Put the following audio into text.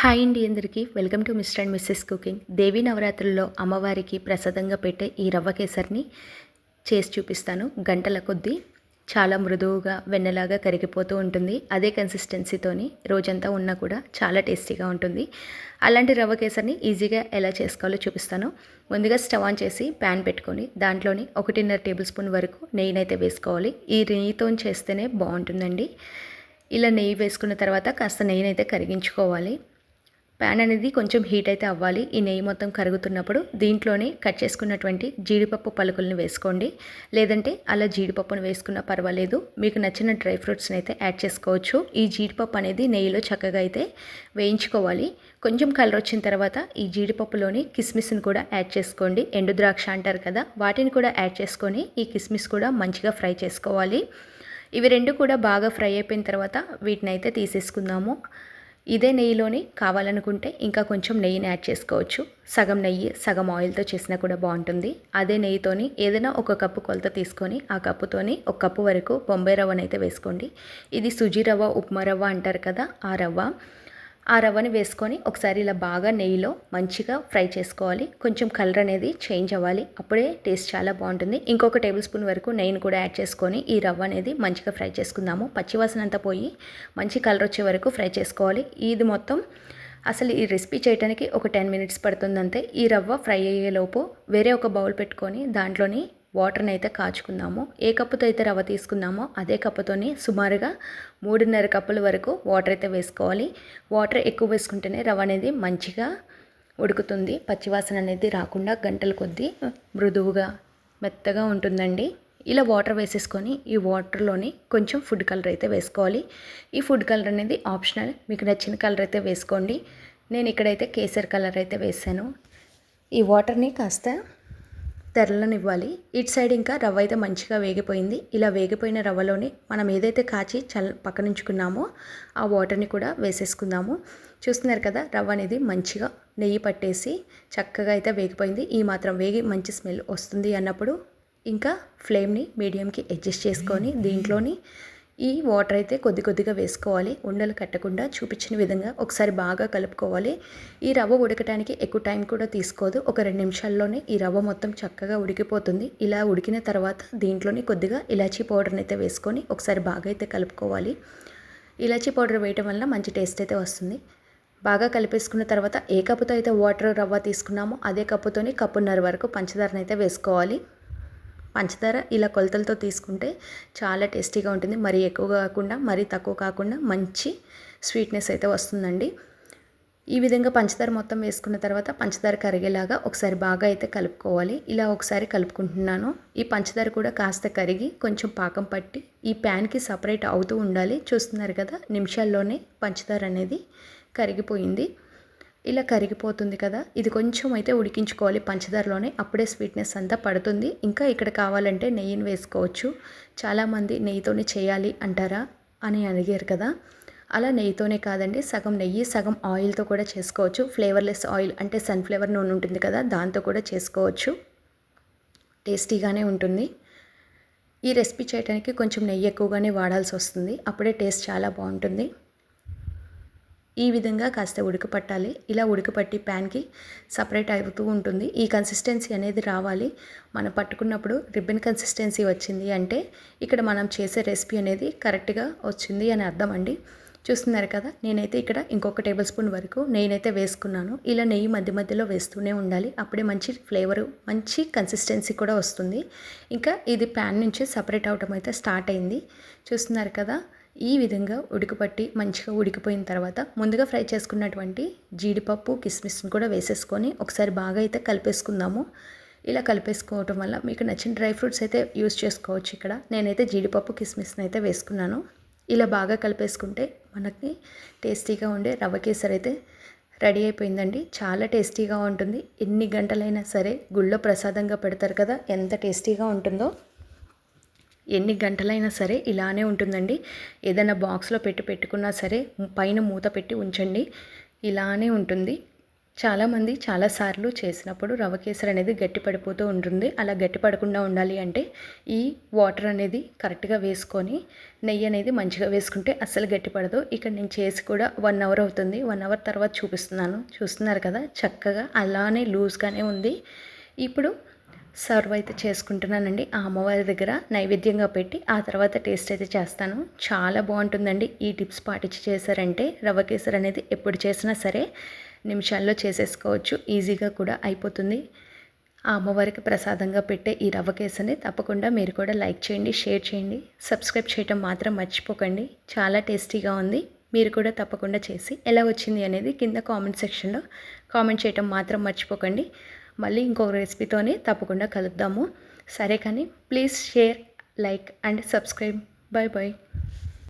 Hi అండి అందరికీ. Welcome to mister and missus cooking. Devi నవరాత్రుల్లో అమ్మవారికి ప్రసాదంగా పెట్టే ఈ రవ్వ కేసరిని చేసి చూపిస్తాను. గంటల కొద్దీ చాలా మృదువుగా వెన్నలాగా కరిగిపోతూ ఉంటుంది. అదే కన్సిస్టెన్సీతోని రోజంతా ఉన్నా కూడా చాలా టేస్టీగా ఉంటుంది. అలాంటి రవ్వ కేసరిని ఈజీగా ఎలా చేసుకోవాలో చూపిస్తాను. ముందుగా స్టవ్ ఆన్ చేసి ప్యాన్ పెట్టుకొని దాంట్లోని ఒకటిన్నర టేబుల్ స్పూన్ వరకు నెయ్యినైతే వేసుకోవాలి. ఈ నెయ్యితో చేస్తేనే బాగుంటుందండి. ఇలా నెయ్యి వేసుకున్న తర్వాత కాస్త నెయ్యినైతే కరిగించుకోవాలి. ప్యాన్ అనేది కొంచెం హీట్ అయితే అవ్వాలి. ఈ నెయ్యి మొత్తం కరుగుతున్నప్పుడు దీంట్లోనే కట్ చేసుకున్నటువంటి జీడిపప్పు పలుకులను వేసుకోండి. లేదంటే అలా జీడిపప్పును వేసుకున్నా పర్వాలేదు. మీకు నచ్చిన డ్రై ఫ్రూట్స్ని అయితే యాడ్ చేసుకోవచ్చు. ఈ జీడిపప్పు అనేది నెయ్యిలో చక్కగా అయితే వేయించుకోవాలి. కొంచెం కలర్ వచ్చిన తర్వాత ఈ జీడిపప్పులోని కిస్మిస్ని కూడా యాడ్ చేసుకోండి. ఎండు ద్రాక్ష అంటారు కదా వాటిని కూడా యాడ్ చేసుకొని ఈ కిస్మిస్ కూడా మంచిగా ఫ్రై చేసుకోవాలి. ఇవి రెండు కూడా బాగా ఫ్రై అయిపోయిన తర్వాత వీటిని అయితే తీసేసుకుందాము. ఇదే నెయ్యిలోని కావాలనుకుంటే ఇంకా కొంచెం నెయ్యిని యాడ్ చేసుకోవచ్చు. సగం నెయ్యి సగం ఆయిల్తో చేసినా కూడా బాగుంటుంది. అదే నెయ్యితోని ఏదైనా ఒక కప్పు కొలత తీసుకొని ఆ కప్పుతోని ఒక కప్పు వరకు బొంబాయి రవ్వనైతే వేసుకోండి. ఇది సుజీ రవ్వ ఉప్మా రవ్వ అంటారు కదా ఆ రవ్వ. ఆ రవ్వని వేసుకొని ఒకసారి ఇలా బాగా నెయ్యిలో మంచిగా ఫ్రై చేసుకోవాలి. కొంచెం కలర్ అనేది చేంజ్ అవ్వాలి. అప్పుడే టేస్ట్ చాలా బాగుంటుంది. ఇంకొక టేబుల్ స్పూన్ వరకు నెయ్యిని కూడా యాడ్ చేసుకొని ఈ రవ్వ అనేది మంచిగా ఫ్రై చేసుకుందాము. పచ్చివాసన అంతా పోయి మంచి కలర్ వచ్చే వరకు ఫ్రై చేసుకోవాలి. ఇది మొత్తం అసలు ఈ రెసిపీ చేయడానికి ఒక టెన్ మినిట్స్ పడుతుందంతే. ఈ రవ్వ ఫ్రై అయ్యేలోపు వేరే ఒక బౌల్ పెట్టుకొని దాంట్లోని వాటర్ని అయితే కాచుకుందాము. ఏ కప్పుతో అయితే రవ్వ తీసుకుందామో అదే కప్పుతోని సుమారుగా మూడున్నర కప్పుల వరకు వాటర్ అయితే వేసుకోవాలి. వాటర్ ఎక్కువ వేసుకుంటేనే రవ్వ అనేది మంచిగా ఉడుకుతుంది. పచ్చివాసన అనేది రాకుండా గంటల కొద్దీ మృదువుగా మెత్తగా ఉంటుందండి. ఇలా వాటర్ వేసేసుకొని ఈ వాటర్లోని కొంచెం ఫుడ్ కలర్ అయితే వేసుకోవాలి. ఈ ఫుడ్ కలర్ అనేది ఆప్షనల్. మీకు నచ్చిన కలర్ అయితే వేసుకోండి. నేను ఇక్కడైతే కేసర్ కలర్ అయితే వేసాను ఈ వాటర్ని కాస్త తెరలనివ్వాలి. ఇటు సైడ్ ఇంకా రవ్వ అయితే మంచిగా వేగిపోయింది. ఇలా వేగిపోయిన రవ్వలోని మనం ఏదైతే కాచి చల్ పక్కనుంచుకున్నామో ఆ వాటర్ని కూడా వేసేసుకుందాము. చూస్తున్నారు కదా రవ్వ అనేది మంచిగా నెయ్యి పట్టేసి చక్కగా అయితే వేగిపోయింది. ఈ మాత్రం వేగి మంచి స్మెల్ వస్తుంది అన్నప్పుడు ఇంకా ఫ్లేమ్ని మీడియంకి అడ్జస్ట్ చేసుకొని దీంట్లోని ఈ వాటర్ అయితే కొద్ది కొద్దిగా వేసుకోవాలి. ఉండలు కట్టకుండా చూపించిన విధంగా ఒకసారి బాగా కలుపుకోవాలి. ఈ రవ్వ ఉడకటానికి ఎక్కువ టైం కూడా తీసుకోదు. ఒక రెండు నిమిషాల్లోనే ఈ రవ్వ మొత్తం చక్కగా ఉడికిపోతుంది. ఇలా ఉడికిన తర్వాత దీంట్లోని కొద్దిగా ఇలాచీ పౌడర్ని అయితే వేసుకొని ఒకసారి బాగా అయితే కలుపుకోవాలి. ఇలాచీ పౌడర్ వేయటం వల్ల మంచి టేస్ట్ అయితే వస్తుంది. బాగా కలిపేసుకున్న తర్వాత ఏ కప్పుతో అయితే వాటర్ రవ్వ తీసుకున్నామో అదే కప్పుతోని కప్పున్నర వరకు పంచదారని అయితే వేసుకోవాలి. పంచదార ఇలా కొలతలతో తీసుకుంటే చాలా టేస్టీగా ఉంటుంది. మరీ ఎక్కువ కాకుండా మరీ తక్కువ కాకుండా మంచి స్వీట్నెస్ అయితే వస్తుందండి. ఈ విధంగా పంచదార మొత్తం వేసుకున్న తర్వాత పంచదార కరిగేలాగా ఒకసారి బాగా అయితే కలుపుకోవాలి. ఇలా ఒకసారి కలుపుకుంటున్నాను. ఈ పంచదార కూడా కాస్త కరిగి కొంచెం పాకం పట్టి ఈ ప్యాన్కి సపరేట్ అవుతూ ఉండాలి. చూస్తున్నారు కదా నిమిషాల్లోనే పంచదార అనేది కరిగిపోయింది. ఇలా కరిగిపోతుంది కదా ఇది కొంచెం అయితే ఉడికించుకోవాలి పంచదారలోనే. అప్పుడే స్వీట్నెస్ అంతా పడుతుంది. ఇంకా ఇక్కడ కావాలంటే నెయ్యిని వేసుకోవచ్చు. చాలామంది నెయ్యితోనే చేయాలి అంటారా అని అడిగారు కదా. అలా నెయ్యితోనే కాదండి సగం నెయ్యి సగం ఆయిల్తో కూడా చేసుకోవచ్చు. ఫ్లేవర్లెస్ ఆయిల్ అంటే సన్ఫ్లవర్ నూనె ఉంటుంది కదా దాంతో కూడా చేసుకోవచ్చు. టేస్టీగానే ఉంటుంది. ఈ రెసిపీ చేయడానికి కొంచెం నెయ్యి ఎక్కువగానే వాడాల్సి వస్తుంది. అప్పుడే టేస్ట్ చాలా బాగుంటుంది. ఈ విధంగా కాస్త ఉడకపట్టాలి. ఇలా ఉడకపట్టి ప్యాన్కి సపరేట్ అవుతూ ఉంటుంది. ఈ కన్సిస్టెన్సీ అనేది రావాలి. మనం పట్టుకున్నప్పుడు రిబ్బన్ కన్సిస్టెన్సీ వచ్చింది అంటే ఇక్కడ మనం చేసే రెసిపీ అనేది కరెక్ట్గా వచ్చింది అని అర్థం అండి. చూస్తున్నారు కదా నేనైతే ఇక్కడ ఇంకొక టేబుల్ స్పూన్ వరకు నెయ్యినైతే వేసుకున్నాను. ఇలా నెయ్యి మధ్య మధ్యలో వేస్తూనే ఉండాలి. అప్పుడే మంచి ఫ్లేవరు మంచి కన్సిస్టెన్సీ కూడా వస్తుంది. ఇంకా ఇది ప్యాన్ నుంచి సపరేట్ అవటం అయితే స్టార్ట్ అయింది. చూస్తున్నారు కదా ఈ విధంగా ఉడికిపట్టి మంచిగా ఉడికిపోయిన తర్వాత ముందుగా ఫ్రై చేసుకున్నటువంటి జీడిపప్పు కిస్మిస్ని కూడా వేసేసుకొని ఒకసారి బాగా అయితే కలిపేసుకుందాము. ఇలా కలిపేసుకోవటం వల్ల మీకు నచ్చిన డ్రై ఫ్రూట్స్ అయితే యూస్ చేసుకోవచ్చు ఇక్కడ. నేనైతే జీడిపప్పు కిస్మిస్ని అయితే వేసుకున్నాను. ఇలా బాగా కలిపేసుకుంటే మనకి టేస్టీగా ఉండే రవ్వ కేసరి అయితే రెడీ అయిపోయిందండి. చాలా టేస్టీగా ఉంటుంది. ఎన్ని గంటలైనా సరే గుళ్ళో ప్రసాదంగా పెడతారు కదా ఎంత టేస్టీగా ఉంటుందో. ఎన్ని గంటలైనా సరే ఇలానే ఉంటుందండి. ఏదైనా బాక్స్లో పెట్టి పెట్టుకున్నా సరే పైన మూత పెట్టి ఉంచండి. ఇలానే ఉంటుంది. చాలామంది చాలాసార్లు చేసినప్పుడు రవ కేసరి అనేది గట్టి పడిపోతూ ఉంటుంది. అలా గట్టి పడకుండా ఉండాలి అంటే ఈ వాటర్ అనేది కరెక్ట్గా వేసుకొని నెయ్యి అనేది మంచిగా వేసుకుంటే అస్సలు గట్టి పడదు ఇక్కడ నేను చేసి కూడా వన్ అవర్ అవుతుంది. వన్ అవర్ తర్వాత చూపిస్తున్నాను. చూస్తున్నారు కదా? చక్కగా అలానే లూజ్గానే ఉంది. ఇప్పుడు సర్వ్ అయితే చేసుకుంటున్నానండి. ఆ అమ్మవారి దగ్గర నైవేద్యంగా పెట్టి ఆ తర్వాత టేస్ట్ అయితే చేస్తాను. చాలా బాగుంటుందండి. ఈ టిప్స్ పాటించి చేశారంటే రవ్వ కేసరి అనేది ఎప్పుడు చేసినా సరే నిమిషాల్లో చేసేసుకోవచ్చు. ఈజీగా కూడా అయిపోతుంది. ఆ అమ్మవారికి ప్రసాదంగా పెట్టే ఈ రవ్వ కేసర్ని తప్పకుండా మీరు కూడా లైక్ చేయండి షేర్ చేయండి. సబ్స్క్రైబ్ చేయటం మాత్రం మర్చిపోకండి. చాలా టేస్టీగా ఉంది. మీరు కూడా తప్పకుండా చేసి ఎలా వచ్చింది అనేది కింద కామెంట్ సెక్షన్లో కామెంట్ చేయటం మాత్రం మర్చిపోకండి. మళ్ళీ ఇంకొక రెసిపీతోని తప్పకుండా కలుద్దాము. సరే కానీ please share like and subscribe. Bye bye